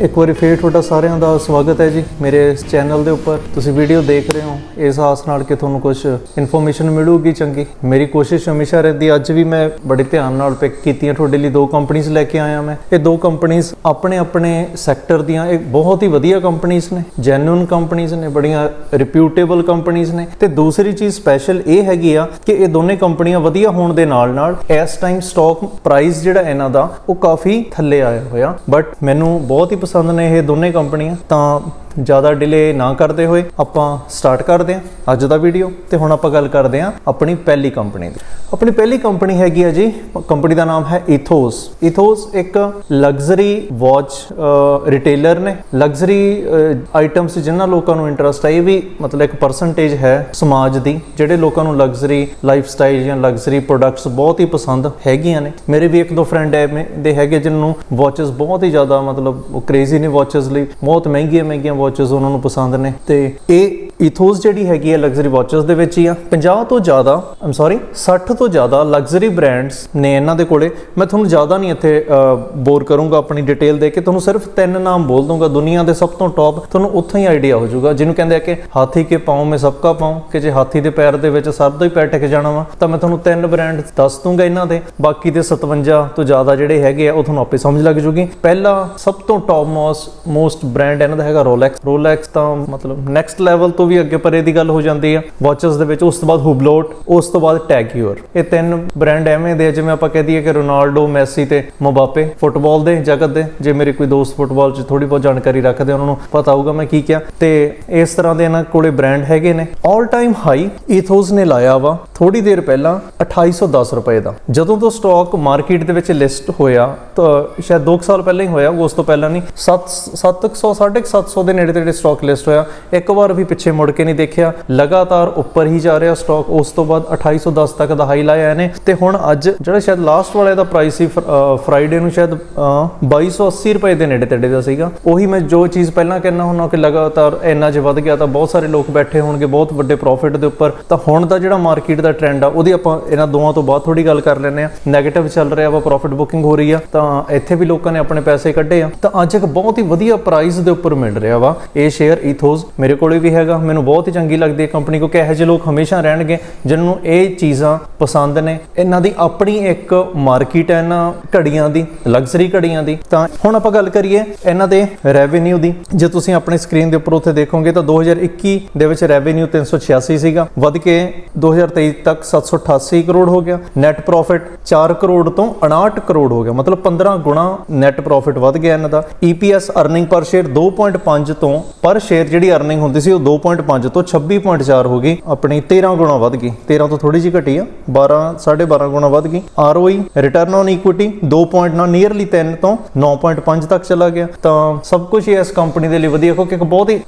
ਇੱਕ ਵਾਰੀ ਫੇਰ ਤੁਹਾਡਾ ਸਾਰਿਆਂ ਦਾ ਸਵਾਗਤ ਹੈ ਜੀ ਮੇਰੇ ਇਸ ਚੈਨਲ ਦੇ ਉੱਪਰ। ਤੁਸੀਂ ਵੀਡੀਓ ਦੇਖ ਰਹੇ ਹੋ। ਇਸ ਆਸ ਨਾਲ ਕਿ ਤੁਹਾਨੂੰ ਕੁਝ ਇਨਫੋਰਮੇਸ਼ਨ ਮਿਲੂਗੀ ਚੰਗੀ। ਮੇਰੀ ਕੋਸ਼ਿਸ਼ ਹਮੇਸ਼ਾ ਰਹਿੰਦੀ, ਅੱਜ ਵੀ ਮੈਂ ਬੜੇ ਧਿਆਨ ਨਾਲ ਪਿਕ ਕੀਤੀਆਂ ਤੁਹਾਡੇ ਲਈ ਦੋ ਕੰਪਨੀਆਂ ਲੈ ਕੇ ਆਇਆ ਮੈਂ। ਇਹ ਦੋ ਕੰਪਨੀਆਂ ਆਪਣੇ ਆਪਣੇ ਸੈਕਟਰ ਦੀਆਂ, ਇਹ ਬਹੁਤ ਹੀ ਵਧੀਆ ਕੰਪਨੀਆਂ ਨੇ ਜੈਨੂਇਨ ਕੰਪਨੀਆਂ ਨੇ, ਬੜੀਆਂ ਰਿਪਿਊਟੇਬਲ ਕੰਪਨੀਆਂ ਨੇ। ਤੇ ਦੂਸਰੀ ਚੀਜ਼ ਸਪੈਸ਼ਲ ਇਹ ਹੈਗੀ ਆ ਕਿ ਇਹ ਦੋਨੇ ਕੰਪਨੀਆਂ ਵਧੀਆ ਹੋਣ ਦੇ ਨਾਲ ਨਾਲ ਇਸ ਟਾਈਮ ਸਟਾਕ ਪ੍ਰਾਈਸ ਜਿਹੜਾ ਇਹਨਾਂ ਦਾ, ਉਹ ਕਾਫੀ ਥੱਲੇ ਆਇਆ ਹੋਇਆ। ਬਟ ਮੈਨੂੰ ਬਹੁਤ ਹੀ ਪਸੰਦ ਨੇ ਇਹ ਦੋਨੇ ਕੰਪਨੀਆਂ ਤਾਂ ਜ਼ਿਆਦਾ ਡਿਲੇ ਨਾ ਕਰਦੇ ਹੋਏ ਆਪਾਂ ਸਟਾਰਟ ਕਰਦੇ ਹਾਂ ਅੱਜ ਦਾ ਵੀਡੀਓ ਤੇ ਹੁਣ ਆਪਾਂ ਗੱਲ ਕਰਦੇ ਹਾਂ ਆਪਣੀ ਪਹਿਲੀ ਕੰਪਨੀ ਦੀ। ਆਪਣੀ ਪਹਿਲੀ ਕੰਪਨੀ ਹੈਗੀ ਹੈ ਜੀ ਕੰਪਨੀ ਦਾ ਨਾਮ ਹੈ ਇਥੋਸ ਇਥੋਸ ਇੱਕ ਲਗਜ਼ਰੀ ਵਾਚ ਰਿਟੇਲਰ ਨੇ। ਲਗਜ਼ਰੀ ਆਈਟਮਸ ਜਿਨ੍ਹਾਂ ਲੋਕਾਂ ਨੂੰ ਇੰਟਰਸਟ ਹੈ ਇਹ ਵੀ ਮਤਲਬ ਇੱਕ ਪਰਸੈਂਟੇਜ ਹੈ ਸਮਾਜ ਦੀ। ਜਿਹੜੇ ਲੋਕਾਂ ਨੂੰ ਲਗਜ਼ਰੀ ਲਾਈਫ ਸਟਾਈਲ ਜਾਂ ਲਗਜ਼ਰੀ ਪ੍ਰੋਡਕਟਸ ਬਹੁਤ ਹੀ ਪਸੰਦ ਹੈਗੀਆਂ ਨੇ। ਮੇਰੇ ਵੀ ਇੱਕ ਦੋ ਫਰੈਂਡ ਐ ਦੇ ਹੈਗੇ ਜਿਨ੍ਹਾਂ ਨੂੰ ਵਾਚਸ ਬਹੁਤ ਹੀ ਜ਼ਿਆਦਾ ਮਤਲਬ ਕ੍ਰੇਜ਼ੀ ਨੇ ਵਾਚਸ ਲਈ। ਬਹੁਤ ਮਹਿੰਗੀਆਂ ਮਹਿੰਗੀਆਂ ਵਾਚਸ ਉਹਨਾਂ ਨੂੰ ਪਸੰਦ ਨੇ ਤੇ ਇਹ ਇਥੋਸ ਜਿਹੜੀ ਹੈਗੀ ਹੈ ਲਗਜ਼ਰੀ ਵਾਚਸ ਦੇ ਵਿੱਚ ਹੀ ਆ। 50 ਤੋਂ ਜ਼ਿਆਦਾ ਆਮ ਸੌਰੀ 60 ਤੋਂ ਜ਼ਿਆਦਾ ਲਗਜ਼ਰੀ ਬ੍ਰਾਂਡਸ ਨੇ ਇਹਨਾਂ ਦੇ ਕੋਲੇ। ਮੈਂ ਤੁਹਾਨੂੰ ਜ਼ਿਆਦਾ ਨਹੀਂ ਇੱਥੇ ਬੋਰ ਕਰੂੰਗਾ ਆਪਣੀ ਡਿਟੇਲ ਦੇ ਕੇ। ਤੁਹਾਨੂੰ ਸਿਰਫ ਤਿੰਨ ਨਾਮ ਬੋਲ ਦੂੰਗਾ ਦੁਨੀਆ ਦੇ ਸਭ ਤੋਂ ਟੌਪ ਤੁਹਾਨੂੰ ਉੱਥੋਂ ਹੀ ਆਈਡੀਆ ਹੋ ਜਾਊਗਾ, ਜਿਹਨੂੰ ਕਹਿੰਦੇ ਆ ਕਿ ਹਾਥੀ ਕੇ ਪਾਉਂ ਮੈਂ ਸਭ ਕਾ ਪਾਉ, ਕਿ ਜੇ ਹਾਥੀ ਦੇ ਪੈਰ ਦੇ ਵਿੱਚ ਸਭ ਦਾ ਹੀ ਪੈਰ ਟਿਕ ਜਾਣਾ ਵਾ, ਤਾਂ ਮੈਂ ਤੁਹਾਨੂੰ ਤਿੰਨ ਬ੍ਰਾਂਡ ਦੱਸ ਦੂੰਗਾ ਇਹਨਾਂ ਦੇ। ਬਾਕੀ ਦੇ 57 ਤੋਂ ਜ਼ਿਆਦਾ ਜਿਹੜੇ ਹੈਗੇ ਆ, ਉਹ ਤੁਹਾਨੂੰ ਆਪੇ ਸਮਝ ਲੱਗ ਜੂਗੀ। ਪਹਿਲਾ ਸਭ ਤੋਂ ਟੌਪ ਮੋਸਟ ਮੋਸਟ ਬ੍ਰਾਂਡ ਇਹਨਾਂ ਦਾ ਹੈਗਾ ਰੋਲੈਕਸ ਰੋਲੈਕਸ ਤਾਂ ਮਤਲਬ ਨੈਕਸਟ ਲੈਵਲ ਤੋਂ ਵੀ ਅੱਗੇ ਪਰੇ ਦੀ ਗੱਲ ਹੋ ਜਾਂਦੀ ਆ। ਵਾਚਸ ਦੇ ਵਿੱਚ ਉਸ ਤੋਂ ਬਾਅਦ ਹੁਬਲੋਟ ਉਸ ਤੋਂ ਬਾਅਦ ਟੈਗਿਓਰ ਇਹ ਤਿੰਨ ਬ੍ਰਾਂਡ ਐਵੇਂ ਦੇ ਜਿਵੇਂ ਆਪਾਂ ਕਹਿ ਦਈਏ ਕਿ ਰੋਨਾਲਡੋ ਮੈਸੀ ਤੇ ਮਬਾਪੇ ਫੁੱਟਬਾਲ ਦੇ ਜਗਤ ਦੇ। ਜੇ ਮੇਰੇ ਕੋਈ ਦੋਸਤ ਫੁੱਟਬਾਲ 'ਚ ਥੋੜੀ ਬਹੁਤ ਜਾਣਕਾਰੀ ਰੱਖਦੇ ਉਹਨਾਂ ਨੂੰ ਪਤਾ ਹੋਊਗਾ ਮੈਂ ਕੀ ਕਿਹਾ। ਤੇ ਇਸ ਤਰ੍ਹਾਂ ਦੇ ਇਹਨਾਂ ਕੋਲੇ ਬ੍ਰਾਂਡ ਹੈਗੇ ਨੇ। 올 ਟਾਈਮ ਹਾਈ ਈਥੋਸ ਨੇ ਲਾਇਆ ਵਾ ਥੋੜੀ ਦੇਰ ਪਹਿਲਾਂ 2810 ਰੁਪਏ ਦਾ। ਜਦੋਂ ਤੋਂ ਸਟਾਕ ਮਾਰਕੀਟ ਦੇ ਵਿੱਚ ਲਿਸਟ ਹੋਇਆ, ਤਾਂ ਸ਼ਾਇਦ 2 ਸਾਲ ਪਹਿਲਾਂ ਹੀ ਹੋਇਆ, ਉਸ ਤੋਂ ਪਹਿਲਾਂ ਨਹੀਂ 7 700 750 ਦੇ ਨੇੜੇ ਤੇੜੇ ਸਟਾਕ ਲਿਸਟ ਹੋਇਆ। ਇੱਕ ਵਾਰ ਵੀ ਪਿੱਛੇ ਮੁੜ ਕੇ ਨਹੀਂ ਦੇਖਿਆ। ਲਗਾਤਾਰ ਉੱਪਰ ਹੀ ਜਾ ਰਿਹਾ ਸਟਾਕ ਉਸ ਤੋਂ ਬਾਅਦ 2810 ਤੱਕ ਦਾ ਹਾਈ ਲਾਇਆ ਇਹਨੇ। ਤੇ ਹੁਣ ਅੱਜ ਜਿਹੜਾ ਸ਼ਾਇਦ ਲਾਸਟ ਵਾਲੇ ਦਾ ਪ੍ਰਾਈਸ ਸੀ ਫਰਾਈਡੇ ਨੂੰ ਸ਼ਾਇਦ ਅ, 2280 ਰੁਪਏ ਦੇ ਨੇੜੇ ਤੇੜੇ ਦਾ ਸੀਗਾ। ਉਹੀ ਮੈਂ ਜੋ ਚੀਜ਼ ਪਹਿਲਾਂ ਕਹਿਣਾ ਹੁੰਦਾ ਕਿ ਲਗਾਤਾਰ ਇੰਨਾ ਜੇ ਵੱਧ ਗਿਆ ਤਾਂ ਬਹੁਤ ਸਾਰੇ ਲੋਕ ਬੈਠੇ ਹੋਣਗੇ ਬਹੁਤ ਵੱਡੇ ਪ੍ਰੋਫਿਟ ਦੇ ਉੱਪਰ। ਤਾਂ ਹੁਣ ਦਾ ਜਿਹੜਾ ਮਾਰਕੀਟ ਦਾ ਟ੍ਰੈਂਡ ਆ ਉਹਦੀ ਆਪਾਂ ਇਹਨਾਂ ਦੋਵਾਂ ਤੋਂ ਬਾਅਦ ਥੋੜੀ ਗੱਲ ਕਰ ਲੈਂਦੇ ਆ 네ਗੇਟਿਵ ਚੱਲ ਰਿਹਾ ਵਾ ਪ੍ਰੋਫਿਟ ਬੁਕਿੰਗ ਹੋ ਰਹੀ ਆ। ਤਾਂ ਇੱਥੇ ਵੀ ਲੋਕਾਂ ਨੇ ਆਪਣੇ ਪੈਸੇ ਕੱਢੇ ਆ। ਤਾਂ ਅੱਜ ਇੱਕ ਬਹੁਤ ਹੀ ਵਧੀਆ ਪ੍ਰਾਈਸ ਦੇ ਉੱਪਰ ਮਿਲ ਰਿਹਾ ਵਾ। ਇਹ ਸ਼ੇਅਰ ਈਥੋਸ ਮੇਰੇ ਕੋਲੇ ਵੀ ਹੈਗਾ। ਮੈਨੂੰ ਬਹੁਤ ਹੀ ਚੰਗੀ ਲੱਗਦੀ ਹੈ ਕੰਪਨੀ ਕਿਉਂਕਿ ਇਹੋ ਜਿਹੇ ਲੋਕ ਹਮੇਸ਼ਾ ਰਹਿਣਗੇ ਜਿਨ੍ਹਾਂ ਨੂੰ ਇਹ ਚੀਜ਼ਾਂ ਪਸੰਦ ਨੇ। ਇਹਨਾਂ ਦੀ ਆਪਣੀ ਇੱਕ ਮਾਰਕੀਟ ਹੈ ਇਹਨਾਂ ਘੜੀਆਂ ਦੀ ਲਗਜ਼ਰੀ ਘੜੀਆਂ ਦੀ। ਤਾਂ ਹੁਣ ਆਪਾਂ ਗੱਲ ਕਰੀਏ ਇਹਨਾਂ ਦੇ ਰੈਵਨਿਊ ਦੀ। ਜੇ ਤੁਸੀਂ ਆਪਣੀ ਸਕਰੀਨ ਦੇ ਉੱਪਰ ਉੱਥੇ ਦੇਖੋਗੇ ਤਾਂ 2021 ਦੇ ਵਿੱਚ ਰੈਵਨਿਊ 386 ਸੀਗਾ। ਵੱਧ ਕੇ 2023 ਤੱਕ 788 ਕਰੋੜ ਹੋ ਗਿਆ। ਨੈਟ ਪ੍ਰੋਫਿਟ 4 ਕਰੋੜ ਤੋਂ 59 ਕਰੋੜ ਹੋ ਗਿਆ। ਮਤਲਬ 15 ਗੁਣਾ ਨੈਟ ਪ੍ਰੋਫਿਟ ਵੱਧ ਗਿਆ ਇਹਨਾਂ ਦਾ। EPS ਅਰਨਿੰਗ ਪਰ ਸ਼ੇਅਰ 2.5 ਤੋਂ ਪਰ ਸ਼ੇਅਰ ਜਿਹੜੀ ਅਰਨਿੰਗ ਹੁੰਦੀ ਸੀ ਉਹ 2.5 ਤੋਂ 26.4 ਹੋ ਗਈ। ਆਪਣੀ 13 ਗੁਣਾ ਵੱਧ ਗਈ। 13 ਤੋਂ ਥੋੜੀ ਜਿਹੀ ਘਟੀ ਆ। 12 12.5 ਗੁਣਾ ਵੱਧ ਗਈ। ROE return on equity 2.9 nearly 3 ਤੋਂ 9.5 ਤੱਕ ਚਲਾ ਗਿਆ। ਤਾਂ ਸਭ ਕੁਝ ਇਸ ਕੰਪਨੀ ਦੇ ਲਈ ਵਧੀਆ, ਕਿਉਂਕਿ ਇੱਕ ਬਹੁਤ ਹੀ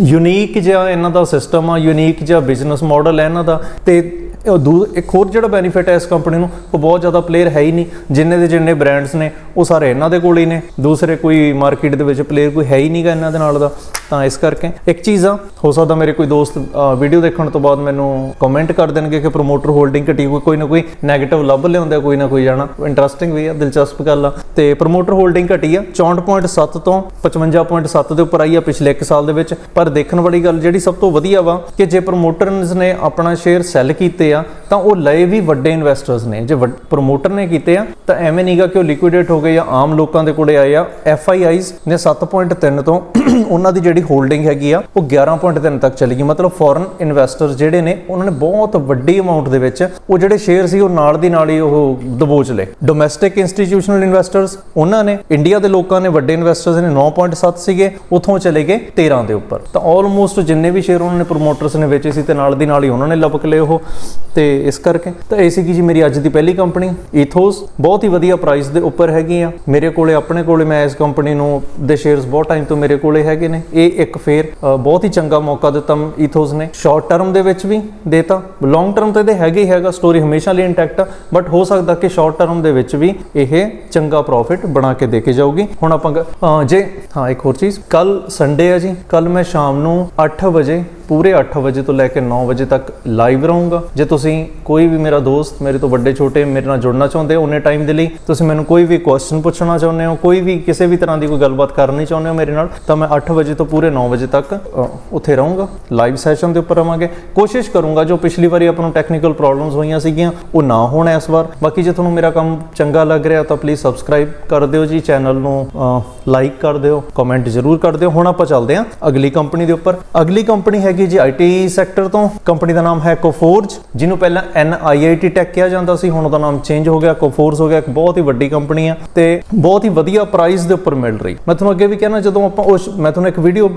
ਯੂਨੀਕ ਜਿਹਾ ਇਹਨਾਂ ਦਾ ਸਿਸਟਮ ਆ ਯੂਨੀਕ ਜਿਹਾ ਬਿਜ਼ਨਸ ਮਾਡਲ ਹੈ ਇਹਨਾਂ ਦਾ। ਤੇ ਉਹ ਦੂ ਇੱਕ ਹੋਰ ਜਿਹੜਾ ਬੈਨੀਫਿਟ ਹੈ ਇਸ ਕੰਪਨੀ ਨੂੰ, ਉਹ ਬਹੁਤ ਜ਼ਿਆਦਾ ਪਲੇਅਰ ਹੈ ਹੀ ਨਹੀਂ। ਜਿੰਨੇ ਦੇ ਜਿੰਨੇ ਬ੍ਰਾਂਡਸ ਨੇ, ਉਹ ਸਾਰੇ ਇਹਨਾਂ ਦੇ ਕੋਲ ਹੀ ਨੇ। ਦੂਸਰੇ ਕੋਈ ਮਾਰਕੀਟ ਦੇ ਵਿੱਚ ਪਲੇਅਰ ਕੋਈ ਹੈ ਹੀ ਨਹੀਂਗਾ ਇਹਨਾਂ ਦੇ ਨਾਲ ਦਾ। ਤਾਂ ਇਸ ਕਰਕੇ ਇੱਕ ਚੀਜ਼ ਆ, ਹੋ ਸਕਦਾ ਮੇਰੇ ਕੋਈ ਦੋਸਤ ਵੀਡੀਓ ਦੇਖਣ ਤੋਂ ਬਾਅਦ ਮੈਨੂੰ ਕਮੈਂਟ ਕਰ ਦੇਣਗੇ ਕਿ ਪ੍ਰੋਮੋਟਰ ਹੋਲਡਿੰਗ ਘਟੀ ਕੋਈ ਕੋਈ ਨਾ ਕੋਈ 네ਗੇਟਿਵ ਲੱਭ ਲਿਆਉਂਦਾ, ਕੋਈ ਨਾ ਕੋਈ ਜਾਣਾ। ਇੰਟਰਸਟਿੰਗ ਵੀ ਆ, ਦਿਲਚਸਪ ਗੱਲ ਆ। ਤੇ ਪ੍ਰੋਮੋਟਰ ਹੋਲਡਿੰਗ ਘਟੀ ਆ 64.7 ਤੋਂ 55.7 ਦੇ ਉੱਪਰ ਆਈ ਆ ਪਿਛਲੇ 1 ਸਾਲ ਦੇ ਵਿੱਚ। ਪਰ ਦੇਖਣ ਵਾਲੀ ਗੱਲ ਜਿਹੜੀ ਸਭ ਤੋਂ ਵਧੀਆ ਵਾ, ਕਿ ਜੇ ਪ੍ਰੋਮੋਟਰਸ ਨੇ ਆਪਣਾ ਸ਼ੇਅਰ ਸੈੱਲ ਕੀਤੇ ਆ, ਤਾਂ ਉਹ ਲਏ ਵੀ ਵੱਡੇ ਇਨਵੈਸਟਰਸ ਨੇ। ਜੇ ਪ੍ਰੋਮੋਟਰ ਨੇ ਕੀਤੇ ਆ, ਤਾਂ ਐਵੇਂ ਨਹੀਂਗਾ ਕਿ ਉਹ ਲਿਕੁਇਡੇਟ ਹੋ ਗਏ ਜਾਂ ਆਮ ਲੋਕਾਂ ਦੇ ਕੋਲੇ ਆਏ ਆ। ਐਫਆਈਆਈਜ਼ ਨੇ 7.3 ਤੋਂ ਉਹਨਾਂ ਦੀ ਜਿਹੜੀ ਹੋਲਡਿੰਗ ਹੈਗੀ ਆ, ਉਹ 11.3 ਤੱਕ ਚਲੀ ਗਈ। ਮਤਲਬ ਫੋਰਨ ਇਨਵੈਸਟਰਸ ਜਿਹੜੇ ਨੇ, ਉਹਨਾਂ ਨੇ ਬਹੁਤ ਵੱਡੀ ਅਮਾਉਂਟ ਦੇ ਵਿੱਚ ਉਹ ਜਿਹੜੇ ਸ਼ੇਅਰ ਸੀ, ਉਹ ਨਾਲ ਦੀ ਨਾਲ ਹੀ ਉਹ ਦਬੋਚ ਲਏ। ਡੋਮੈਸਟਿਕ ਇੰਸਟੀਟਿਊਸ਼ਨਲ ਇਨਵੈਸਟਰਸ ਉਹਨਾਂ ਨੇ ਇੰਡੀਆ ਦੇ ਲੋਕਾਂ ਨੇ ਵੱਡੇ ਇਨਵੈਸਟਰਸ ਨੇ 9.7 ਸੀਗੇ, ਉਥੋਂ ਚਲੇ ਗਏ 13 ਦੇ ਉੱਪਰ। ਤਾਂ ਆਲਮੋਸਟ ਜਿੰਨੇ ਵੀ ਸ਼ੇਅਰ ਉਹਨਾਂ ਨੇ ਪ੍ਰੋਮੋਟਰਸ ਨੇ ਵੇਚੇ ਸੀ, ਤੇ ਨਾਲ ਦੀ ਨਾਲ ਹੀ ਉਹਨਾਂ ਨੇ ਲਪਕ ਲਏ ਉਹ। ਤੇ ਇਸ ਕਰਕੇ ਤਾਂ ਇਹ ਸੀਗੀ ਜੀ ਮੇਰੀ ਅੱਜ ਦੀ ਪਹਿਲੀ ਕੰਪਨੀ ਈਥੋਸ ਬਹੁਤ ਹੀ ਵਧੀਆ ਪ੍ਰਾਈਸ ਦੇ ਉੱਪਰ ਹੈਗੀ ਆ। ਮੇਰੇ ਕੋਲੇ, ਆਪਣੇ ਕੋਲੇ ਮੈਂ ਇਸ ਕੰਪਨੀ ਨੂੰ ਦੇ ਸ਼ੇਅਰਸ ਬਹੁਤ ਟਾਈਮ ਤੋਂ ਮੇਰੇ ਕੋਲੇ ਹੈਗੇ ਨੇ। ਇਹ ਇੱਕ ਫੇਰ ਬਹੁਤ ਹੀ ਚੰਗਾ ਮੌਕਾ ਦਿੱਤਾ ਈਥੋਸ ਨੇ। ਸ਼ਾਰਟ ਟਰਮ ਦੇ ਵਿੱਚ ਵੀ ਦੇਤਾ। ਲੌਂਗ ਟਰਮ ਤੇ ਤੇ ਹੈਗਾ ਹੀ ਹੈਗਾ ਸਟੋਰੀ ਹਮੇਸ਼ਾ ਲਈ ਇੰਟੈਕਟ ਆ। ਬਟ ਹੋ ਸਕਦਾ ਕਿ ਸ਼ਾਰਟ ਟਰਮ ਦੇ ਵਿੱਚ ਵੀ ਇਹ ਚੰਗਾ ਪ੍ਰੋਫਿਟ ਬਣਾ ਕੇ ਦੇ ਕੇ ਜਾਊਗੀ। ਹੁਣ ਆਪਾਂ ਜੇ, ਹਾਂ, ਇੱਕ ਹੋਰ ਚੀਜ਼। ਕੱਲ ਸੰਡੇ ਆ ਜੀ। ਕੱਲ ਮੈਂ ਸ਼ਾਮ ਨੂੰ 8 ਵਜੇ ਪੂਰੇ 8 ਵਜੇ ਤੋਂ ਲੈ ਕੇ 9 ਵਜੇ ਤੱਕ ਲਾਈਵ ਰਹੂੰਗਾ। ਜੇ ਤੁਸੀਂ ਕੋਈ ਵੀ ਮੇਰਾ ਦੋਸਤ, ਮੇਰੇ ਤੋਂ ਵੱਡੇ ਛੋਟੇ ਮੇਰੇ ਨਾਲ ਜੁੜਨਾ ਚਾਹੁੰਦੇ ਹੋ ਉਹਨੇ ਟਾਈਮ ਦੇ ਲਈ, ਤੁਸੀਂ ਮੈਨੂੰ ਕੋਈ ਵੀ ਕੁਐਸਚਨ ਪੁੱਛਣਾ ਚਾਹੁੰਦੇ ਹੋ, ਕੋਈ ਵੀ ਕਿਸੇ ਵੀ ਤਰ੍ਹਾਂ ਦੀ ਕੋਈ ਗੱਲਬਾਤ ਕਰਨੀ ਚਾਹੁੰਦੇ ਹੋ ਮੇਰੇ ਨਾਲ, ਤਾਂ ਮੈਂ 8 ਵਜੇ ਤੋਂ ਪੂਰੇ 9 ਵਜੇ ਤੱਕ ਉੱਥੇ ਰਹੂੰਗਾ। ਲਾਈਵ ਸੈਸ਼ਨ ਦੇ ਉੱਪਰ ਰਵਾਂਗੇ। ਕੋਸ਼ਿਸ਼ ਕਰੂੰਗਾ ਜੋ ਪਿਛਲੀ ਵਾਰੀ ਆਪਾਂ ਨੂੰ ਟੈਕਨੀਕਲ ਪ੍ਰੋਬਲਮਸ ਹੋਈਆਂ ਸੀਗੀਆਂ, ਉਹ ਨਾ ਹੋਣ ਇਸ ਵਾਰ। ਬਾਕੀ ਜੇ ਤੁਹਾਨੂੰ ਮੇਰਾ ਕੰਮ ਚੰਗਾ ਲੱਗ ਰਿਹਾ, ਤਾਂ ਪਲੀਜ਼ ਸਬਸਕ੍ਰਾਈਬ ਕਰ ਦਿਓ ਜੀ ਚੈਨਲ ਨੂੰ ਲਾਈਕ ਕਰ ਦਿਓ ਕਮੈਂਟ ਜ਼ਰੂਰ ਕਰ ਦਿਓ। ਹੁਣ ਆਪਾਂ ਚੱਲਦੇ ਹਾਂ ਅਗਲੀ ਕੰਪਨੀ ਦੇ ਉੱਪਰ। ਅਗਲੀ ਕੰਪਨੀ ਹੈ ਹੈਗੀ ਜੀ ਆਈਟੀ ਸੈਕਟਰ ਤੋਂ। ਕੰਪਨੀ ਦਾ ਨਾਮ ਹੈ ਕੋਫੋਰਜ, ਜਿਹਨੂੰ ਪਹਿਲਾਂ NIIT ਟੈਕ ਕਿਹਾ ਜਾਂਦਾ ਸੀ, ਹੁਣ ਉਹਦਾ ਨਾਮ ਚੇਂਜ ਹੋ ਗਿਆ, ਕੋਫੋਰਜ ਹੋ ਗਿਆ, ਇੱਕ ਬਹੁਤ ਹੀ ਵੱਡੀ ਕੰਪਨੀ ਆ ਤੇ ਬਹੁਤ ਹੀ ਵਧੀਆ ਪ੍ਰਾਈਸ ਦੇ ਉੱਪਰ ਮਿਲ ਰਹੀ। ਮੈਂ ਤੁਹਾਨੂੰ ਅੱਗੇ ਵੀ ਕਹਿਣਾ, ਜਦੋਂ ਆਪਾਂ ਉਸ ਮੈਂ ਤੁਹਾਨੂੰ ਇੱਕ ਵੀਡੀਓ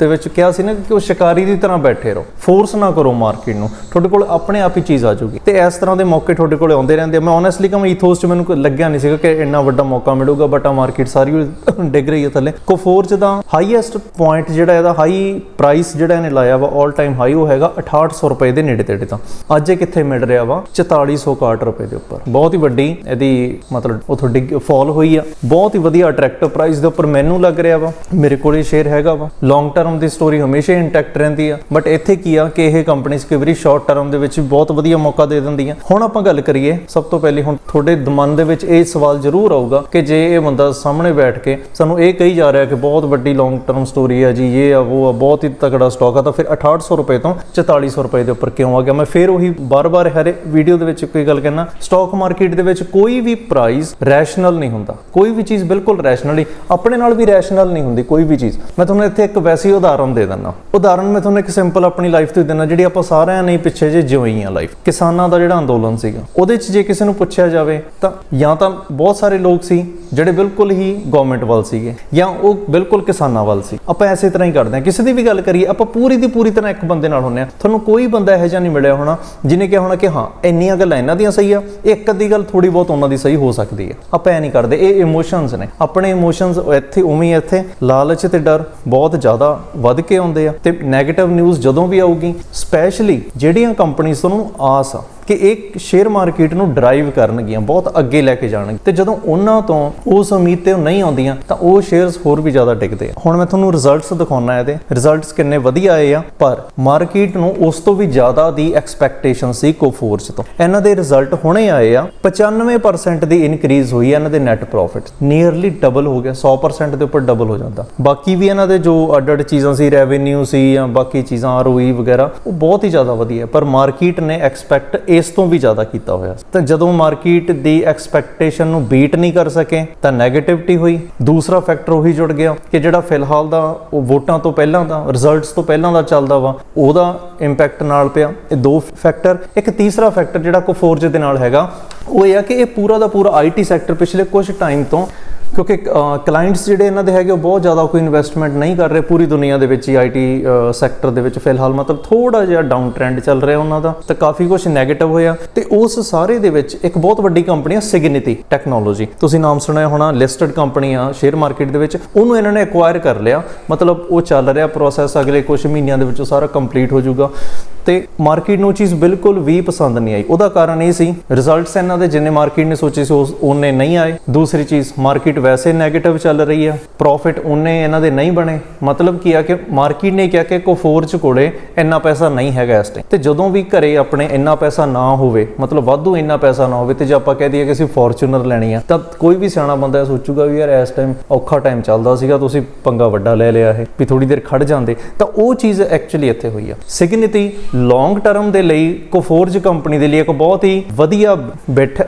ਦੇ ਵਿੱਚ ਕਿਹਾ ਸੀ ਨਾ ਕਿ ਉਹ ਸ਼ਿਕਾਰੀ ਦੀ ਤਰ੍ਹਾਂ ਬੈਠੇ ਰਹੋ। ਫੋਰਸ ਨਾ ਕਰੋ ਮਾਰਕੀਟ ਨੂੰ। ਤੁਹਾਡੇ ਕੋਲ ਆਪਣੇ ਆਪ ਹੀ ਚੀਜ਼ ਆ ਜਾਊਗੀ। ਤੇ ਇਸ ਤਰ੍ਹਾਂ ਦੇ ਮੌਕੇ ਤੁਹਾਡੇ ਕੋਲ ਆਉਂਦੇ ਰਹਿੰਦੇ ਆ। ਮੈਂ ਓਨੈਸਟਲੀ ਕਹਾਂ ਈਥੋਸ ਚ ਮੈਨੂੰ ਲੱਗਿਆ ਨਹੀਂ ਸੀਗਾ ਕਿ ਇੰਨਾ ਵੱਡਾ ਮੌਕਾ ਮਿਲੂਗਾ ਬਟ ਆ ਮਾਰਕੀਟ ਸਾਰੀ ਡਿੱਗ ਰਹੀ ਹੈ ਥੱਲੇ। ਕੋਫੋਰਜ ਦਾ ਹਾਈਐਸਟ ਪੁਆਇੰਟ ਜਿਹੜਾ ਇਹਦਾ ਹਾਈ ਪ੍ਰਾਈਸ ਜਿਹੜਾ ਇਹਨੇ ਲਾਇਆ ਵਾ 올 ਟਾਈਮ ਹਾਈ ਉਹ ਹੈਗਾ 6800 ਰੁਪਏ ਦੇ ਨੇੜੇ ਤੇੜੇ ਤਾਂ। ਅੱਜ ਇਹ ਕਿੱਥੇ ਮਿਲ ਰਿਹਾ ਵਾ? 4461 ਰੁਪਏ ਦੇ ਉੱਪਰ। ਬਹੁਤ ਹੀ ਵੱਡੀ ਇਹਦੀ ਮਤਲਬ ਉਥੋਂ ਡਿੱਗ ਫਾਲ ਹੋਈ ਆ। ਬਹੁਤ ਹੀ ਵਧੀਆ ਅਟਰੈਕਟਿਵ ਪ੍ਰਾਈਸ ਦੇ ਉੱਪਰ ਮੈਨੂੰ ਲੱਗ ਰਿਹਾ ਵਾ। ਮੇਰੇ ਕੋਲ ਇਹ ਸ਼ੇਅਰ ਹੈਗਾ ਵਾ। ਲੌਂਗ ਟਰਮ ਦੀ ਸਟੋਰੀ ਹਮੇਸ਼ਾ ਇੰਟੈਕਟ ਰਹਿੰਦੀ ਆ। ਬਟ ਇੱਥੇ ਕੀ ਆ ਕਿ ਇਹ ਕੰਪਨੀਆਂ ਕਈ ਵਾਰੀ ਸ਼ਾਰਟ ਟਰਮ ਦੇ ਵਿੱਚ ਵੀ ਬਹੁਤ ਵਧੀਆ ਮੌਕਾ ਦੇ ਦਿੰਦੀਆਂ ਹੁਣ ਆਪਾਂ ਗੱਲ ਕਰੀਏ, ਸਭ ਤੋਂ ਪਹਿਲੇ ਹੁਣ ਤੁਹਾਡੇ ਮਨ ਦੇ ਵਿੱਚ ਇਹ ਸਵਾਲ ਜ਼ਰੂਰ ਆਊਗਾ ਕਿ ਜੇ ਇਹ ਬੰਦਾ ਸਾਹਮਣੇ ਬੈਠ ਕੇ ਸਾਨੂੰ ਇਹ ਕਹੀ ਜਾ ਰਿਹਾ ਕਿ ਬਹੁਤ ਵੱਡੀ ਲੌਂਗ ਟਰਮ ਸਟੋਰੀ ਆ ਜੀ, ਇਹ ਆ, ਉਹ ਆ, ਬਹੁਤ ਹੀ ਤਕੜਾ ਸਟਾਕ ਆ, ਤਾਂ ਫਿਰ 6800 ਰੁਪਏ ਤੋਂ 4400 ਰੁਪਏ ਦੇ ਉੱਪਰ ਕਿਉਂ ਆ ਗਿਆ? ਮੈਂ ਫਿਰ ਉਹੀ ਬਾਰ-ਬਾਰ ਹਰੇ ਵੀਡੀਓ ਦੇ ਵਿੱਚ ਕੋਈ ਗੱਲ ਕਹਿਣਾ ਸਟਾਕ ਮਾਰਕੀਟ ਦੇ ਵਿੱਚ ਕੋਈ ਵੀ ਪ੍ਰਾਈਸ ਰੈਸ਼ਨਲ ਨਹੀਂ ਹੁੰਦਾ। ਕੋਈ ਵੀ ਚੀਜ਼ ਬਿਲਕੁਲ ਰੈਸ਼ਨਲ ਆਪਣੇ ਨਾਲ ਵੀ ਰੈਸ਼ਨਲ ਨਹੀਂ ਹੁੰਦੀ ਕੋਈ ਵੀ ਚੀਜ਼। ਮੈਂ ਤੁਹਾਨੂੰ ਇੱਥੇ ਇੱਕ ਵੈਸੀ ਉਦਾਹਰਨ ਦੇ ਦਿੰਦਾ। ਉਦਾਹਰਨ ਮੈਂ ਤੁਹਾਨੂੰ ਇੱਕ ਸਿੰਪਲ ਆਪਣੀ ਲਾਈਫ ਤੋਂ ਦਿੰਦਾ, ਜਿਹੜੀ ਆਪਾਂ ਸਾਰਿਆਂ ਨੇ ਪਿੱਛੇ ਜੇ ਜਿਉਈ ਆ ਲਾਈਫ ਕਿਸਾਨਾਂ ਦਾ ਜਿਹੜਾ ਅੰਦੋਲਨ ਸੀਗਾ, ਉਹਦੇ 'ਚ ਜੇ ਕਿਸੇ ਨੂੰ ਪੁੱਛਿਆ ਜਾਵੇ, ਤਾਂ ਜਾਂ ਤਾਂ ਬਹੁਤ ਸਾਰੇ ਲੋਕ ਸੀ, ਜਿਹੜੇ ਬਿਲਕੁਲ ਹੀ ਗਵਰਨਮੈਂਟ ਵੱਲ ਸੀਗੇ, ਜਾਂ ਉਹ ਬਿਲਕੁਲ ਕਿਸਾਨਾਂ ਵੱਲ ਸੀ। ਆਪਾਂ ਐਸੇ ਤਰ੍ਹਾਂ ਹੀ ਕਰਦੇ ਹਾਂ। ਕਿਸੇ ਦੀ ਵੀ ਗੱਲ ਕਰੀਏ, ਆਪਾਂ ਪੂਰੀ ਦੀ ਪੂਰੀ ਤਰ੍ਹਾਂ ਇੱਕ ਬੰਦੇ ਨਾਲ ਹੁੰਨੇ ਆ। ਤੁਹਾਨੂੰ ਕੋਈ ਬੰਦਾ ਇਹੋ ਜਿਹਾ ਨਹੀਂ ਮਿਲਿਆ ਹੋਣਾ, ਜਿਹਨੇ ਕਿਹਾ ਹੋਣਾ ਕਿ ਹਾਂ, ਇੰਨੀਆਂ ਗੱਲਾਂ ਇਹਨਾਂ ਦੀਆਂ ਸਹੀ ਆ, ਇੱਕ ਅੱਧੀ ਗੱਲ ਥੋੜੀ ਬਹੁਤ ਉਹਨਾਂ ਦੀ ਸਹੀ ਹੋ ਸਕਦੀ ਹੈ ਆਪਾਂ ਐ ਨਹੀਂ ਕਰਦੇ, ਇਹ ਇਮੋਸ਼ਨਸ ਨੇ। ਆਪਣੇ ਇਮੋਸ਼ਨਸ ਇੱਥੇ, ਉਵੇਂ ਇੱਥੇ, ਲਾਲਚ ਤੇ ਡਰ ਬਹੁਤ ਜ਼ਿਆਦਾ ਵੱਧ ਕੇ ਆਉਂਦੇ ਆ। ਤੇ 네ਗੇਟਿਵ ਨਿਊਜ਼ ਜਦੋਂ ਵੀ ਆਊਗੀ ਸਪੈਸ਼ਲੀ ਜਿਹੜੀਆਂ ਕੰਪਨੀਆਂ ਤੁਹਾਨੂੰ ਆਸ ਆ ਕਿ ਇਹ ਸ਼ੇਅਰ ਮਾਰਕੀਟ ਨੂੰ ਡਰਾਈਵ ਕਰਨਗੀਆਂ, ਬਹੁਤ ਅੱਗੇ ਲੈ ਕੇ ਜਾਣਗੇ ਤੇ ਜਦੋਂ ਉਹਨਾਂ ਤੋਂ ਉਸ ਉਮੀਦ ਤੇ ਉਹ ਨਹੀਂ ਆਉਂਦੀਆਂ, ਤਾਂ ਉਹ ਸ਼ੇਅਰਸ ਹੋਰ ਵੀ ਜ਼ਿਆਦਾ ਡਿੱਗਦੇ ਆ। ਹੁਣ ਮੈਂ ਤੁਹਾਨੂੰ ਰਿਜ਼ਲਟਸ ਦਿਖਾਉਣਾ ਇਹਦੇ। ਰਿਜ਼ਲਟਸ ਕਿੰਨੇ ਵਧੀਆ ਆਏ ਆ, ਪਰ ਮਾਰਕੀਟ ਨੂੰ ਉਸ ਤੋਂ ਵੀ ਜ਼ਿਆਦਾ ਦੀ ਐਕਸਪੈਕਟੇਸ਼ਨ ਸੀ ਕੋਫੋਰਸ ਤੋਂ। ਇਹਨਾਂ ਦੇ ਰਿਜ਼ਲਟ ਹੁਣੇ ਆਏ ਆ 95% ਦੀ ਇਨਕਰੀਜ਼ ਹੋਈ ਹੈ ਇਹਨਾਂ ਦੇ ਨੈਟ ਪ੍ਰੋਫਿਟ ਨੀਅਰਲੀ ਡਬਲ ਹੋ ਗਿਆ 100% ਦੇ ਉੱਪਰ ਡਬਲ ਹੋ ਜਾਂਦਾ। ਬਾਕੀ ਵੀ ਇਹਨਾਂ ਦੇ ਜੋ ਅੱਡ-ਅੱਡ ਚੀਜ਼ਾਂ ਸੀ ਰੈਵਨਿਊ ਸੀ ਜਾਂ ਬਾਕੀ ਚੀਜ਼ਾਂ ਆਰਓਈ ਵਗੈਰਾ, ਉਹ ਬਹੁਤ ਹੀ ਜ਼ਿਆਦਾ ਵਧੀਆ, ਪਰ ਮਾਰਕੀਟ ਨੇ ਐਕਸਪੈਕਟ ਇਸ ਤੋਂ ਵੀ ਜ਼ਿਆਦਾ ਕੀਤਾ ਹੋਇਆ। ਤਾਂ ਜਦੋਂ ਮਾਰਕੀਟ ਦੀ ਐਕਸਪੈਕਟੇਸ਼ਨ ਨੂੰ ਬੀਟ ਨਹੀਂ ਕਰ ਸਕੇ, ਤਾਂ 네ਗੇਟਿਵਿਟੀ ਹੋਈ। ਦੂਸਰਾ ਫੈਕਟਰ ਉਹੀ ਜੁੜ ਗਿਆ ਕਿ ਜਿਹੜਾ ਫਿਲਹਾਲ ਦਾ ਉਹ ਵੋਟਾਂ ਤੋਂ ਪਹਿਲਾਂ ਦਾ ਰਿਜ਼ਲਟਸ ਤੋਂ ਪਹਿਲਾਂ ਦਾ ਚੱਲਦਾ ਵਾ, ਉਹਦਾ ਇੰਪੈਕਟ ਨਾਲ ਪਿਆ। ਇਹ ਦੋ ਫੈਕਟਰ ਇੱਕ ਤੀਸਰਾ ਫੈਕਟਰ ਜਿਹੜਾ ਕੋ ਫੋਰਜ ਦੇ ਨਾਲ ਹੈਗਾ, ਉਹ ਇਹ ਆ ਕਿ ਇਹ ਪੂਰਾ ਦਾ ਪੂਰਾ ਆਈਟੀ ਸੈਕਟਰ ਪਿਛਲੇ ਕੁਝ ਟਾਈਮ ਤੋਂ ਕਿਉਂਕਿ ਕਲਾਇੰਟਸ ਜਿਹੜੇ ਇਹਨਾਂ ਦੇ ਹੈਗੇ, ਉਹ ਬਹੁਤ ਜ਼ਿਆਦਾ ਕੋਈ ਇਨਵੈਸਟਮੈਂਟ ਨਹੀਂ ਕਰ ਰਹੇ ਪੂਰੀ ਦੁਨੀਆ ਦੇ ਵਿੱਚ ਹੀ ਆਈਟੀ ਸੈਕਟਰ ਦੇ ਵਿੱਚ ਫਿਲਹਾਲ। ਮਤਲਬ ਥੋੜਾ ਜਿਹਾ ਡਾਊਨ ਟ੍ਰੈਂਡ ਚੱਲ ਰਿਹਾ ਉਹਨਾਂ ਦਾ, ਤਾਂ ਕਾਫੀ ਕੁਝ ਨੈਗੇਟਿਵ ਹੋਇਆ। ਤੇ ਉਸ ਸਾਰੇ ਦੇ ਵਿੱਚ ਇੱਕ ਬਹੁਤ ਵੱਡੀ ਕੰਪਨੀ ਆ ਸਿਗਨਿਟੀ ਟੈਕਨੋਲੋਜੀ ਤੁਸੀਂ ਨਾਮ ਸੁਣਿਆ ਹੋਣਾ ਲਿਸਟਡ ਕੰਪਨੀ ਆ ਸ਼ੇਅਰ ਮਾਰਕੀਟ ਦੇ ਵਿੱਚ। ਉਹਨੂੰ ਇਹਨਾਂ ਨੇ ਐਕਵਾਇਰ ਕਰ ਲਿਆ। ਮਤਲਬ ਉਹ ਚੱਲ ਰਿਹਾ ਪ੍ਰੋਸੈਸ ਅਗਲੇ ਕੁਝ ਮਹੀਨਿਆਂ ਦੇ ਵਿੱਚ ਉਹ ਸਾਰਾ ਕੰਪਲੀਟ ਹੋ ਜਾਊਗਾ। ਤੇ ਮਾਰਕੀਟ ਨੂੰ ਉਹ ਚੀਜ਼ ਬਿਲਕੁਲ ਵੀ ਪਸੰਦ ਨਹੀਂ ਆਈ। ਉਹਦਾ ਕਾਰਨ ਇਹ ਸੀ ਰਿਜ਼ਲਟਸ ਇਹਨਾਂ ਦੇ ਜਿੰਨੇ ਮਾਰਕੀਟ ਨੇ ਸੋਚੇ ਸੀ, ਉਸ ਉਹਨੇ ਨਹੀਂ ਆਏ। ਦੂਸਰੀ ਚੀਜ਼, ਮਾਰਕੀਟ ਵੈਸੇ 네ਗੇਟਿਵ ਚੱਲ ਰਹੀ ਆ ਪ੍ਰੋਫਿਟ ਉਹਨੇ ਇਹਨਾਂ ਦੇ ਨਹੀਂ ਬਣੇ। ਮਤਲਬ ਕੀ ਆ ਕਿ ਮਾਰਕੀਟ ਨੇ ਕਿਹਾ ਕਿ ਕੋਫੋਰ ਚ ਕੋਲੇ ਇੰਨਾ ਪੈਸਾ ਨਹੀਂ ਹੈਗਾ ਇਸ ਟਾਈਮ ਤੇ ਜਦੋਂ ਵੀ ਘਰੇ ਆਪਣੇ ਇੰਨਾ ਪੈਸਾ ਨਾ ਹੋਵੇ, ਮਤਲਬ ਵਾਧੂ ਇੰਨਾ ਪੈਸਾ ਨਾ ਹੋਵੇ, ਤੇ ਜੇ ਆਪਾਂ ਕਹਿ ਦਈਏ ਕਿ ਅਸੀਂ ਫੋਰਚੂਨਰ ਲੈਣੀ ਆ, ਤਾਂ ਕੋਈ ਵੀ ਸਿਆਣਾ ਬੰਦਾ ਇਹ ਸੋਚੂਗਾ ਵੀ ਯਾਰ ਇਸ ਟਾਈਮ ਔਖਾ ਟਾਈਮ ਚੱਲਦਾ ਸੀਗਾ ਤੁਸੀਂ ਪੰਗਾ ਵੱਡਾ ਲੈ ਲਿਆ ਇਹ, ਵੀ ਥੋੜੀ ਦੇਰ ਖੜ ਜਾਂਦੇ। ਤਾਂ ਉਹ ਚੀਜ਼ ਐਕਚੁਅਲੀ ਇੱਥੇ ਹੋਈ ਆ। ਸਿਗਨਿਟੀ ਲੌਂਗ ਟਰਮ ਦੇ ਲਈ ਕੋਫੋਰਜ ਕੰਪਨੀ ਦੇ ਲਈ ਇੱਕ ਬਹੁਤ ਹੀ ਵਧੀਆ ਬੈਠ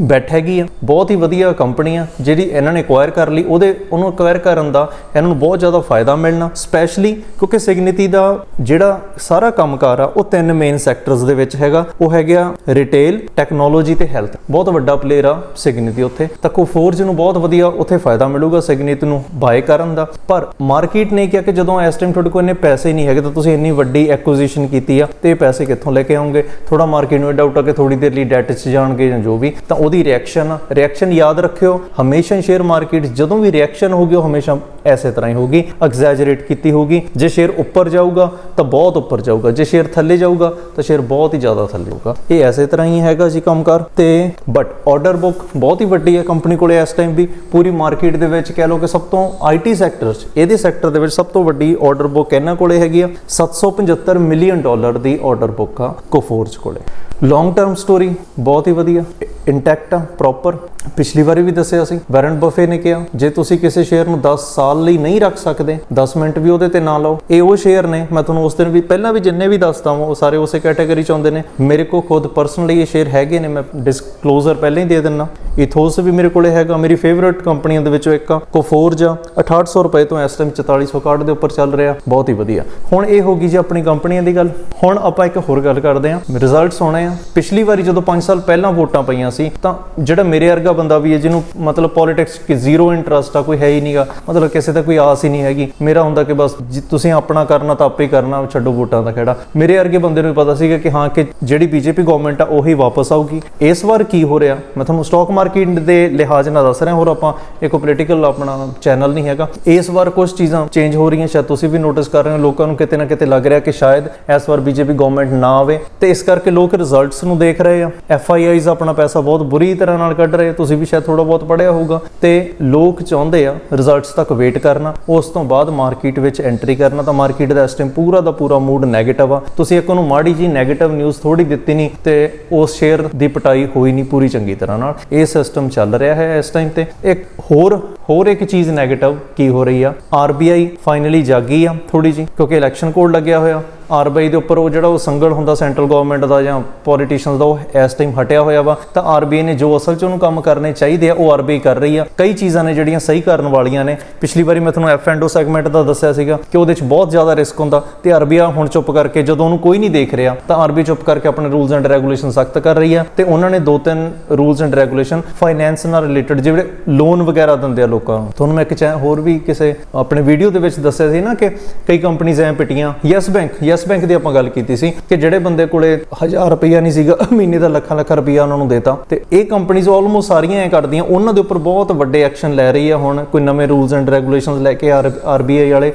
ਬੈਠ ਹੈਗੀ ਆ। ਬਹੁਤ ਹੀ ਵਧੀਆ ਕੰਪਨੀ ਆ, ਜਿਹੜੀ ਇਹਨਾਂ ਨੇ ਐਕਵਾਇਰ ਕਰ ਲਈ। ਉਹਦੇ, ਉਹਨੂੰ ਐਕਵਾਇਰ ਕਰਨ ਦਾ ਇਹਨਾਂ ਨੂੰ ਬਹੁਤ ਜ਼ਿਆਦਾ ਫਾਇਦਾ ਮਿਲਣਾ ਸਪੈਸ਼ਲੀ ਕਿਉਂਕਿ ਸਿਗਨਿਟੀ ਦਾ ਜਿਹੜਾ ਸਾਰਾ ਕੰਮਕਾਰ ਆ, ਉਹ ਤਿੰਨ ਮੇਨ ਸੈਕਟਰਸ ਦੇ ਵਿੱਚ ਹੈਗਾ। ਉਹ ਹੈਗਾ ਰਿਟੇਲ ਟੈਕਨੋਲੋਜੀ ਤੇ ਹੈਲਥ ਬਹੁਤ ਵੱਡਾ ਪਲੇਅਰ ਆ ਸਿਗਨਿਟੀ ਉੱਥੇ। ਤਾਂ ਕੋਫੋਰਜ ਨੂੰ ਬਹੁਤ ਵਧੀਆ ਉੱਥੇ ਫਾਇਦਾ ਮਿਲੂਗਾ ਸਿਗਨਿਟੀ ਨੂੰ ਬਾਏ ਕਰਨ ਦਾ। ਪਰ ਮਾਰਕੀਟ ਨੇ ਕਿਹਾ ਕਿ ਜਦੋਂ ਇਸ ਟਾਈਮ ਤੁਹਾਡੇ ਕੋਲ ਇੰਨੇ ਪੈਸੇ ਨਹੀਂ ਹੈਗੇ, ਤਾਂ ਤੁਸੀਂ ਇੰਨੀ ਵੱਡੀ ਐਕੁਜੀਸ਼ਨ ਕੀਤੀ ਕੀਤੀ ਆ ਤੇ ਪੈਸੇ ਕਿੱਥੋਂ ਲੈ ਕੇ ਆਉਂਗੇ? ਥੋੜਾ ਮਾਰਕੀਟ ਨੂੰ ਡਾਊਟ ਆ ਕਿ ਥੋੜੀ ਦੇਰ ਲਈ ਡੈਟ 'ਚ ਜਾਣਗੇ ਜਾਂ ਜੋ ਵੀ, ਤਾਂ ਉਹਦੀ ਰਿਐਕਸ਼ਨ ਰਿਐਕਸ਼ਨ ਯਾਦ ਰੱਖਿਓ, ਹਮੇਸ਼ਾ ਸ਼ੇਅਰ ਮਾਰਕੀਟ ਜਦੋਂ ਵੀ ਰਿਐਕਸ਼ਨ ਹੋਗੀ ਉਹ ਹਮੇਸ਼ਾ ਐਸੇ ਤਰ੍ਹਾਂ ਹੀ ਹੋਗੀ ਐਗਜ਼ੈਜਰੇਟ ਕੀਤੀ ਹੋਗੀ ਜੇ ਸ਼ੇਅਰ ਉੱਪਰ ਜਾਊਗਾ, ਤਾਂ ਬਹੁਤ ਉੱਪਰ ਜਾਊਗਾ। ਜੇ ਸ਼ੇਅਰ ਥੱਲੇ ਜਾਊਗਾ, ਤਾਂ ਸ਼ੇਅਰ ਬਹੁਤ ਹੀ ਜ਼ਿਆਦਾ ਥੱਲੇ ਜਾਊਗਾ। ਇਹ ਐਸੇ ਤਰ੍ਹਾਂ ਹੀ ਹੈਗਾ ਜੀ ਕੰਮਕਾਰ। ਤੇ ਬਟ ਆਰਡਰ ਬੁੱਕ ਬਹੁਤ ਹੀ ਵੱਡੀ ਹੈ ਕੰਪਨੀ ਕੋਲੇ ਇਸ ਟਾਈਮ ਵੀ। ਪੂਰੀ ਮਾਰਕੀਟ ਦੇ ਵਿੱਚ ਕਹਿ ਲਓ ਕਿ ਸਭ ਤੋਂ ਆਈਟੀ ਸੈਕਟਰ 'ਚ, ਇਹਦੇ ਸੈਕਟਰ ਦੇ ਵਿੱਚ ਸਭ ਤੋਂ ਵੱਡੀ ਆਰਡਰ ਬੁੱਕ ਇਹਨਾਂ ਕੋਲੇ ਹੈਗੀ ਆ। 775 ਮਿਲੀਅਨ ਡਾਲਰ ਦੀ ਆਰਡਰ ਬੁੱਕ ਆ ਕੋਫੋਰਜ ਕੋਲੇ। ਲੌਂਗ ਟਰਮ ਸਟੋਰੀ ਬਹੁਤ ਹੀ ਵਧੀਆ। ਇੰਟੈਕਟ ਆ ਪ੍ਰੋਪਰ ਪਿਛਲੀ ਵਾਰੀ ਵੀ ਦੱਸਿਆ ਸੀ, ਵੈਰਨ ਬਫੇ ਨੇ ਕਿਹਾ, ਜੇ ਤੁਸੀਂ ਕਿਸੇ ਸ਼ੇਅਰ ਨੂੰ 10 ਸਾਲ ਲਈ ਨਹੀਂ ਰੱਖ ਸਕਦੇ 10 ਮਿੰਟ ਵੀ ਉਹਦੇ ਤੇ ਨਾ ਲਾਓ। ਇਹ ਉਹ ਸ਼ੇਅਰ ਨੇ, ਮੈਂ ਤੁਹਾਨੂੰ ਉਸ ਦਿਨ ਵੀ, ਪਹਿਲਾਂ ਵੀ ਜਿੰਨੇ ਵੀ ਦੱਸਦਾ ਹਾਂ ਉਹ ਸਾਰੇ ਉਸੇ ਕੈਟਾਗਰੀ ਚ ਆਉਂਦੇ ਨੇ। ਮੇਰੇ ਕੋਲ ਖੁਦ ਪਰਸਨਲੀ ਇਹ ਸ਼ੇਅਰ ਹੈਗੇ ਨੇ, ਮੈਂ ਡਿਸਕਲੋਜ਼ਰ ਪਹਿਲਾਂ ਹੀ ਦੇ ਦਿੰਨਾ। ਇਥੋਸ ਵੀ ਮੇਰੇ ਕੋਲੇ ਹੈਗਾ, ਮੇਰੀ ਫੇਵਰਿਟ ਕੰਪਨੀਆਂ ਦੇ ਵਿੱਚੋਂ ਇੱਕ ਆ ਕੋਫੋਰਜ ਆ 6800 ਰੁਪਏ ਤੋਂ ਇਸ ਟਾਈਮ 4461 ਦੇ ਉੱਪਰ ਚੱਲ ਰਿਹਾ, ਬਹੁਤ ਹੀ ਵਧੀਆ। ਹੁਣ ਇਹ ਹੋ ਗਈ ਜੀ ਆਪਣੀ ਕੰਪਨੀਆਂ ਦੀ ਗੱਲ। ਹੁਣ ਆਪਾਂ ਇੱਕ ਹੋਰ ਗੱਲ ਕਰਦੇ ਹਾਂ ਰਿਜ਼ਲਟਸ ਆਉਣੇ ਆ। ਪਿਛਲੀ ਵਾਰੀ ਜਦੋਂ 5 ਸਾਲ ਪਹਿਲਾਂ ਵੋਟਾਂ ਪਈਆਂ ਸੀ, ਤਾਂ ਜਿਹੜਾ ਮੇਰੇ ਵਰਗਾ ਬੰਦਾ ਵੀ ਹੈ, ਜਿਹਨੂੰ ਮਤਲਬ ਪੋਲਿਟਿਕਸ ਕਿ ਜ਼ੀਰੋ ਇੰਟਰਸਟ ਆ, ਕੋਈ ਹੈ ਹੀ ਨਹੀਂਗਾ ਮਤਲਬ ਕਿਸੇ ਦਾ ਕੋਈ ਆਸ ਹੀ ਨਹੀਂ ਹੈਗੀ। ਮੇਰਾ ਹੁੰਦਾ ਕਿ ਬਸ ਤੁਸੀਂ ਆਪਣਾ ਕਰਨਾ, ਤਾਂ ਆਪੇ ਕਰਨਾ ਛੱਡੋ ਵੋਟਾਂ ਦਾ ਖੇੜਾ। ਮੇਰੇ ਵਰਗੇ ਬੰਦੇ ਨੂੰ ਪਤਾ ਸੀਗਾ ਕਿ ਹਾਂ, ਕਿ ਜਿਹੜੀ ਬੀਜੇਪੀ ਗਵਰਨਮੈਂਟ ਆ, ਉਹੀ ਵਾਪਸ ਆਊਗੀ। ਇਸ ਵਾਰ ਕੀ ਹੋ ਰਿਹਾ? ਮੈਂ ਤੁਹਾਨੂੰ ਸਟਾਕ ਮਾਰਕੀਟ ਦੇ ਲਿਹਾਜ਼ ਨਾਲ ਦੱਸ ਰਿਹਾ, ਹੋਰ ਆਪਾਂ ਇੱਕ ਪੋਲੀਟੀਕਲ ਆਪਣਾ ਚੈਨਲ ਨਹੀਂ ਹੈਗਾ। ਇਸ ਵਾਰ ਕੁਝ ਚੀਜ਼ਾਂ ਚੇਂਜ ਹੋ ਰਹੀਆਂ, ਸ਼ਾਇਦ ਤੁਸੀਂ ਵੀ ਨੋਟਿਸ ਕਰ ਰਹੇ ਹੋ, ਲੋਕਾਂ ਨੂੰ ਕਿਤੇ ਨਾ ਕਿਤੇ ਲੱਗ ਰਿਹਾ ਕਿ ਸ਼ਾਇਦ ਇਸ ਵਾਰ ਬੀਜੇਪੀ ਗਵਰਨਮੈਂਟ ਨਾ ਆਵੇ। ਤੇ ਇਸ ਕਰਕੇ ਲੋਕ ਰਿਜ਼ਲਟਸ ਨੂੰ ਦੇਖ ਰਹੇ ਆ। ਐਫ ਆਈ ਆਈਜ਼ ਆਪਣਾ ਪੈਸਾ ਬਹੁਤ ਬੁਰੀ ਤਰ੍ਹਾਂ ਨਾਲ ਕੱਢ ਰਹੇ, ਤੁਸੀਂ ਵੀ ਸ਼ਾਇਦ ਥੋੜਾ ਬਹੁਤ ਪੜਿਆ ਹੋਊਗਾ। ਤੇ ਲੋਕ ਚਾਹੁੰਦੇ ਆ ਰਿਜ਼ਲਟਸ ਤੱਕ ਵੇਟ ਕਰਨਾ, ਉਸ ਤੋਂ ਬਾਅਦ ਮਾਰਕੀਟ ਵਿੱਚ ਐਂਟਰੀ ਕਰਨਾ, ਤਾਂ ਮਾਰਕੀਟ ਦਾ ਇਸ ਟਾਈਮ ਪੂਰਾ ਦਾ ਪੂਰਾ ਮੂਡ 네ਗੇਟਿਵ ਆ। ਤੁਸੀਂ ਇੱਕ ਨੂੰ ਮਾੜੀ ਜੀ 네ਗੇਟਿਵ ਨਿਊਜ਼ ਥੋੜੀ ਦਿੱਤੀ ਨਹੀਂ, ਤੇ ਉਸ ਸ਼ੇਅਰ ਦੀ ਪਟਾਈ ਹੋਈ ਨਹੀਂ ਪੂਰੀ ਚੰਗੀ ਤਰ੍ਹਾਂ ਨਾਲ। ਇਹ ਸਿਸਟਮ ਚੱਲ ਰਿਹਾ ਹੈ ਇਸ ਟਾਈਮ ਤੇ। ਇੱਕ ਹੋਰ ਹੋਰ ਇੱਕ ਚੀਜ਼ ਨੈਗੇਟਿਵ ਕੀ ਹੋ ਰਹੀ ਆ? ਆਰਬੀਆਈ ਫਾਈਨਲੀ ਜਾਗੀ ਆ ਥੋੜੀ ਜੀ ਕਿਉਂਕਿ ਇਲੈਕਸ਼ਨ ਕੋਡ ਲੱਗਿਆ ਹੋਇਆ। ਆਰਬੀਆਈ ਦੇ ਉੱਪਰ ਉਹ ਜਿਹੜਾ ਉਹ ਸੰਗਲ ਹੁੰਦਾ ਸੈਂਟਰਲ ਗਵਰਨਮੈਂਟ ਦਾ ਜਾਂ ਪੋਲੀਟੀਸ਼ੀਅਨਸ ਦਾ, ਉਹ ਇਸ ਟਾਈਮ ਹਟਿਆ ਹੋਇਆ ਵਾ। ਤਾਂ ਆਰਬੀਆਈ ਨੇ ਜੋ ਅਸਲ 'ਚ ਉਹਨੂੰ ਕੰਮ ਕਰਨੇ ਚਾਹੀਦੇ ਆ, ਉਹ ਆਰਬੀਆਈ ਕਰ ਰਹੀ ਆ। ਕਈ ਚੀਜ਼ਾਂ ਨੇ ਜਿਹੜੀਆਂ ਸਹੀ ਕਰਨ ਵਾਲੀਆਂ ਨੇ। ਪਿਛਲੀ ਵਾਰੀ ਮੈਂ ਤੁਹਾਨੂੰ ਐਫ ਐਂਡ ਓ ਸੈਗਮੈਂਟ ਦਾ ਦੱਸਿਆ ਸੀਗਾ ਕਿ ਉਹਦੇ 'ਚ ਬਹੁਤ ਜ਼ਿਆਦਾ ਰਿਸਕ ਹੁੰਦਾ ਤੇ ਆਰਬੀਆਈ ਹੁਣ ਚੁੱਪ ਕਰਕੇ ਜਦੋਂ ਉਹਨੂੰ ਕੋਈ ਨਹੀਂ ਦੇਖ ਰਿਹਾ, ਤਾਂ ਆਰਬੀਆਈ ਚੁੱਪ ਕਰਕੇ ਆਪਣੇ ਰੂਲਸ ਐਂਡ ਰੈਗੂਲੇਸ਼ਨ ਸਖਤ ਕਰ ਰਹੀ ਆ ਤੇ ਉਹਨਾਂ ਨੇ ਦੋ ਤਿੰਨ ਰੂਲਸ ਐਂਡ ਰੈਗੂਲੇਸ਼ਨ ਫਾਈਨੈਂਸ ਨਾਲ ਰਿਲੇਟਡ ਜਿਹੜੇ ਲੋਨ ਵਗੈਰਾ ਦਿੰਦੇ ਆ ਲੋਕਾਂ ਨੂੰ। ਤੁਹਾਨੂੰ ਮੈਂ ਇੱਕ ਚੈ, ਹੋਰ ਵੀ ਕਿਸੇ ਆਪਣੇ ਵੀਡੀਓ ਦੇ ਵਿੱਚ ਦੱਸਿਆ ਸੀ ਨਾ ਕਿ ਕਈ ਕੰਪਨੀਆਂ ਐ ਪਿਟੀਆਂ ਯੈਸ ਬੈਂਕ ਯੈਸ ਬੈਂਕ ਦੀ ਆਪਾਂ ਗੱਲ ਕੀਤੀ ਸੀ ਕਿ ਜਿਹੜੇ ਬੰਦੇ ਕੋਲੇ 1000 ਰੁਪਈਆ ਨਹੀਂ ਸੀਗਾ, ਮਹੀਨੇ ਦਾ ਲੱਖਾਂ ਲੱਖ ਰੁਪਈਆ ਉਹਨਾਂ ਨੂੰ ਦੇਤਾ। ਤੇ ਇਹ ਕੰਪਨੀਆਂ ਆਲਮੋਸਟ ਸਾਰੀਆਂ ਐ ਕਰਦੀਆਂ, ਉਹਨਾਂ ਦੇ ਉੱਪਰ ਬਹੁਤ ਵੱਡੇ ਐਕਸ਼ਨ ਲੈ ਰਹੀ ਹੈ ਹੁਣ, ਕੋਈ ਨਵੇਂ ਰੂਲਸ ਐਂਡ ਰੈਗੂਲੇਸ਼ਨਸ ਲੈ ਕੇ ਆਰਬੀਆਈ ਵਾਲੇ।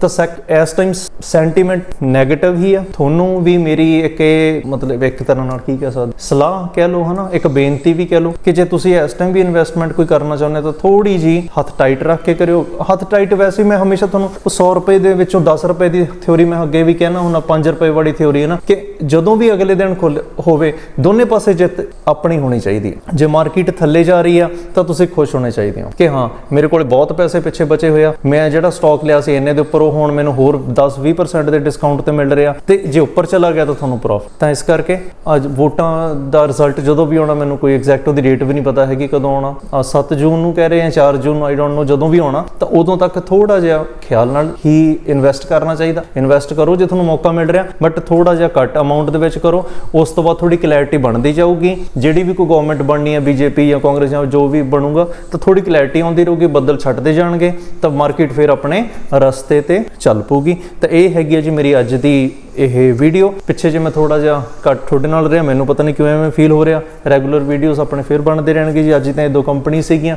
ਤਾਂ ਸੈਕ ਇਸ ਟਾਈਮ ਸੈਂਟੀਮੈਂਟ 네ਗੇਟਿਵ ਹੀ ਆ। ਤੁਹਾਨੂੰ ਵੀ ਮੇਰੀ ਇੱਕ ਇਹ ਮਤਲਬ ਇੱਕ ਤਰ੍ਹਾਂ ਨਾਲ ਕੀ ਕਹਿ ਸਕਦੇ? ਸਲਾਹ ਕਹਿ ਲਓ, ਹਨਾ? ਇੱਕ ਬੇਨਤੀ ਵੀ ਕਹਿ ਲਓ ਕਿ ਜੇ ਤੁਸੀਂ ਇਸ ਟਾਈਮ ਵੀ ਇਨਵੈਸਟਮੈਂਟ ਕੋਈ ਕਰਨਾ ਚਾਹੁੰਦੇ ਤਾਂ ਥੋੜੀ ਜੀ ਹੱਥ ਟਾਈਟ ਰੱਖ ਕੇ ਕਰਿਓ। ਹੱਥ ਟਾਈਟ ਵੈਸੇ ਮੈਂ ਹਮੇਸ਼ਾ ਤੁਹਾਨੂੰ ਉਹ 100 ਰੁਪਏ ਦੇ ਵਿੱਚੋਂ 10 ਰੁਪਏ ਦੀ ਥਿਉਰੀ ਮੈਂ ਅੱਗੇ ਵੀ ਕਹਿਣਾ ਹੁੰਦਾ 5 ਰੁਪਏ ਵਾਲੀ ਥਿਉਰੀ ਹੈ ਨਾ, ਕਿ ਜਦੋਂ ਵੀ ਅਗਲੇ ਦਿਨ ਖੁੱਲ ਹੋਵੇ, ਦੋਨੇ ਪਾਸੇ ਜਿੱਤ ਆਪਣੀ ਹੋਣੀ ਚਾਹੀਦੀ ਹੈ। ਜੇ ਮਾਰਕੀਟ ਥੱਲੇ ਜਾ ਰਹੀ ਆ, ਤਾਂ ਤੁਸੀਂ ਖੁਸ਼ ਹੋਣੇ ਚਾਹੀਦੇ ਹੋ ਕਿ ਹਾਂ, ਮੇਰੇ ਕੋਲ ਬਹੁਤ ਪੈਸੇ ਪਿੱਛੇ ਬਚੇ ਹੋਏ ਆ। ਮੈਂ ਜਿਹੜਾ ਸਟਾਕ ਲਿਆ ਸੀ, ਇੰਨੇ ਦੇ ਉੱਪਰ ਉਹ ਹੁਣ ਮੈਨੂੰ ਹੋਰ 10-20% ਦੇ ਡਿਸਕਾਊਂਟ ਤੇ ਮਿਲ ਰਿਹਾ। ਤੇ ਜੇ ਉੱਪਰ ਚਲਾ ਗਿਆ ਤਾਂ ਤੁਹਾਨੂੰ ਪ੍ਰੋਫਿਟ ਤਾਂ ਇਸ ਕਰਕੇ ਅੱਜ ਵੋਟਾਂ ਦਾ ਰਿਜ਼ਲਟ ਜਦੋਂ ਵੀ ਆਉਣਾ, ਮੈਨੂੰ ਕੋਈ ਐਗਜ਼ੈਕਟ ਉਹਦੀ ਡੇਟ ਵੀ ਨਹੀਂ ਪਤਾ ਹੈਗੀ ਕਦੋਂ ਆਉਣਾ। 7 ਜੂਨ ਨੂੰ ਕਹਿ ਰਹੇ ਆ 4 ਜੂਨ ਨੂੰ ਆਈ ਡੋਨਟ ਨੋ ਜਦੋਂ ਵੀ ਆਉਣਾ, ਤਾਂ ਉਦੋਂ ਤੱਕ ਥੋੜਾ ਜਿਹਾ ਖਿਆਲ ਨਾਲ ਹੀ ਇਨਵੈਸਟ ਕਰਨਾ ਚਾਹੀਦਾ। ਇਨਵੈਸਟ ਕਰੋ ਜੇ ਤੁਹਾਨੂੰ ਮੌਕਾ ਮਿਲ ਰਿਹਾ ਬਟ ਥੋੜਾ ਜਿਹਾ ਘੱਟ ਅਮਾਉਂਟ ਦੇ ਵਿੱਚ ਕਰੋ। ਉਸ ਤੋਂ ਬਾਅਦ ਥੋੜੀ ਕਲੈਰਿਟੀ ਬਣਦੀ ਜਾਊਗੀ। ਜਿਹੜੀ ਵੀ ਕੋਈ ਗਵਰਨਮੈਂਟ ਬਣਨੀ ਹੈ ਬੀਜੇਪੀ ਜਾਂ ਕਾਂਗਰਸ ਜਾਂ ਜੋ ਵੀ ਬਣੂਗਾ, ਤਾਂ ਥੋੜੀ ਕਲੈਰਿਟੀ ਆਉਂਦੀ ਰਹੂਗੀ, ਬੱਦਲ ਛੱਡਦੇ ਜਾਣਗੇ। ਤਾਂ ਮਾਰਕੀਟ ਫਿਰ ਆਪਣੇ ਰਸਤੇ ਤੇ ਚੱਲ ਪਊਗੀ। ਤਾਂ ਇਹ ਹੈਗੀ ਹੈ ਜੀ ਮੇਰੀ ਅੱਜ ਦੀ ਇਹ ਵੀਡੀਓ ਪਿੱਛੇ ਜੇ ਮੈਂ ਥੋੜਾ ਜਿਹਾ ਘੱਟ ਤੁਹਾਡੇ ਨਾਲ ਰਿਹਾ, ਮੈਨੂੰ ਪਤਾ ਨਹੀਂ ਕਿਉਂ ਐਵੇਂ ਫੀਲ ਹੋ ਰਿਹਾ। ਰੈਗੂਲਰ ਵੀਡੀਓਜ਼ ਆਪਣੇ ਫਿਰ ਬਣਦੇ ਰਹਿਣਗੇ ਜੀ। ਅੱਜ ਤਾਂ ਇਹ ਦੋ ਕੰਪਨੀ ਸੀਗੀਆਂ।